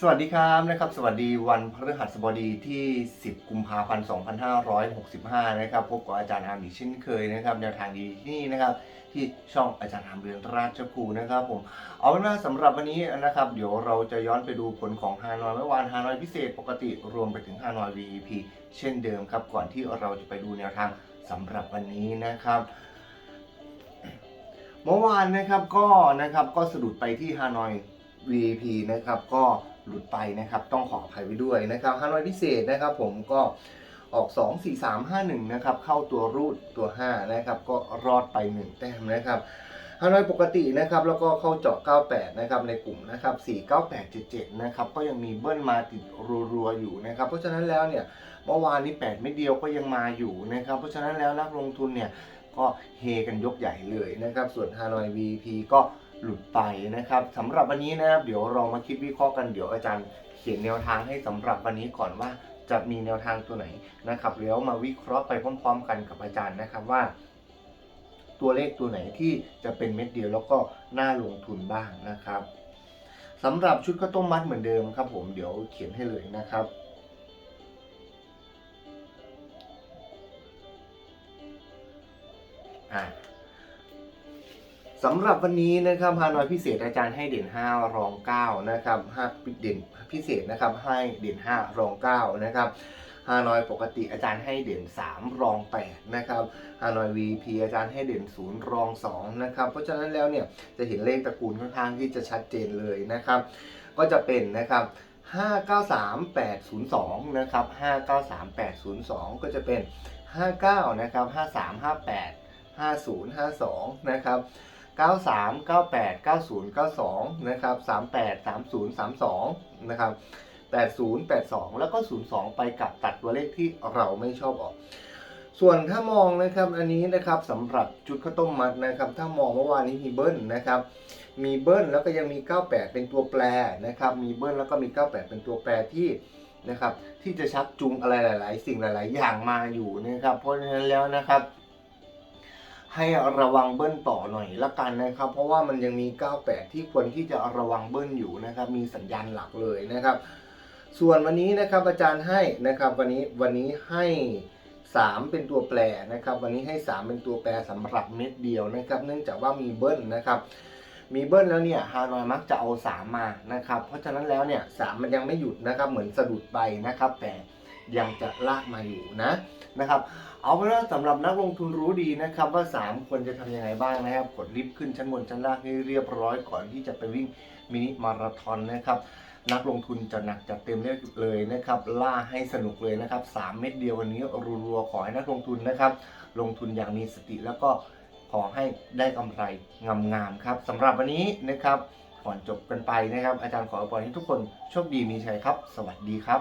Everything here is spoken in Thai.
สวัสดีครับนะครับ สวัสดีวันพฤหัสบดีที่ 10 กุมภาพันธ์ 2565 นะครับพบกับอาจารย์อามอีกเช่นเคยนะครับแนวทางดีที่นี่นะครับ ที่ช่องอาจารย์อามเรือนราชครูนะครับผมเอาเป็นว่าสำหรับวันนี้นะครับ เดี๋ยวเราจะย้อนไปดูผลของฮานอยเมื่อวานฮานอยพิเศษปกติรวมไปถึงฮานอย VEP เช่นเดิมครับ ก่อนที่เราจะไปดูแนวทางสำหรับวันนี้นะครับเมื่อวานนะครับก็นะครับก็สะดุดไปที่ฮานอย VEP นะครับก็ หลุดไปนะครับ ต้องขออภัยไว้ด้วยนะครับฮานอยพิเศษนะครับ ผมก็ออก 2 4 3 5 1 นะครับ เข้าตัวรูดตัว 5 นะครับ ก็รอดไป 1 แต้มนะครับฮานอยปกตินะครับ แล้วก็เข้าเจาะ 98 นะครับ ในกลุ่มนะครับ 49877 นะครับ ก็ยังมีเบิ้ลมาติดรัวๆอยู่นะครับ เพราะฉะนั้นแล้วเนี่ย เมื่อวานนี้ 8 ไม่เดียวก็ยังมาอยู่นะครับ เพราะฉะนั้นแล้วนักลงทุนเนี่ย ก็เฮกันยกใหญ่เลยนะครับ ส่วนฮานอย VP ก็ หลุดไปนะครับสำหรับวันนี้นะครับเดี๋ยวเรามาคิดวิเคราะห์กันเดี๋ยวอาจารย์เขียนแนวทางให้สำหรับวันนี้ก่อนว่าจะมีแนวทางตัวไหนนะครับแล้วมาวิเคราะห์ไปพร้อม ๆ กันกับอาจารย์นะครับว่า ตัวเลขตัวไหนที่จะเป็นเม็ดเดียวแล้วก็น่าลงทุนบ้างนะครับสำหรับชุดข้าวต้มมัดเหมือนเดิมครับ ผมเดี๋ยวเขียนให้เลยนะครับอ่า สำหรับวันนี้นะครับฮานอยพิเศษอาจารย์ให้เด่น 5 รอง 9 นะครับ5เด่นพิเศษนะครับให้เด่น 5 รอง 9 นะครับฮานอยปกติอาจารย์ให้เด่น 3 รอง 8 นะครับฮานอย VP อาจารย์ให้เด่น 0 รอง 2 นะครับ เพราะฉะนั้นแล้วเนี่ยจะเห็นเลขตระกูลค่อนข้างที่จะชัดเจนเลยนะครับ ก็จะเป็นนะครับ593802 นะครับ 593802 ก็จะเป็น 59 นะครับ 5358 5052 นะครับ 93 98 90 92นะครับ38 30 32นะครับ80 82 แล้วก็ 02 ไปกับตัดตัวเลขที่เราไม่ชอบออก ส่วนถ้ามองนะครับอันนี้นะครับสำหรับชุดข้าวต้มมัดนะครับ ถ้ามองเมื่อวานนี้มีเบิ้ลนะครับ มีเบิ้ลแล้วก็ยังมี 98 เป็นตัวแปรนะครับ มีเบิ้ลแล้วก็มี 98 เป็นตัวแปรที่นะครับที่จะชักจูงอะไรหลาย ๆ สิ่งหลาย ๆ อย่างมาอยู่นะครับ เพราะฉะนั้นแล้วนะครับ ให้ระวังเบิ้ลต่อหน่อยละกันนะครับ เพราะว่ามันยังมี 98 ที่ควรที่จะระวังเบิ้ลอยู่นะครับ มีสัญญาณหลักเลยนะครับ ส่วนวันนี้นะครับอาจารย์ให้นะครับ วันนี้วันนี้ให้ 3 เป็นตัวแปรนะครับ วันนี้ให้ 3 เป็นตัวแปรสำหรับเม็ดเดียวนะครับ เนื่องจากว่ามีเบิ้ลนะครับ มีเบิ้ลแล้วเนี่ยฮานอยมักจะเอา 3 มานะครับ เพราะฉะนั้นแล้วเนี่ยสามมันยังไม่หยุดนะครับ เหมือนสะดุดไปนะครับแต่ ยังจะลากมาอยู่นะนะครับ เอาเป็นว่าสำหรับนักลงทุนรู้ดีนะครับว่า 3ควรจะทำยังไงบ้างนะครับ กดลิฟต์ขึ้นชั้นบนชั้นล่างให้เรียบร้อยก่อนที่จะไปวิ่งมินิมาราธอนนะครับนักลงทุนจะหนักจัดเต็มได้เลยนะครับ ล่าให้สนุกเลยนะครับ 3 เม็ดเดียววันนี้รัวๆขอให้นักลงทุนนะครับ ลงทุนอย่างมีสติแล้วก็ขอให้ได้กำไรงามๆครับสำหรับวันนี้นะครับก่อนจบกันไปนะครับ อาจารย์ขออวยพรให้ทุกคนโชคดีมีชัยครับ สวัสดีครับ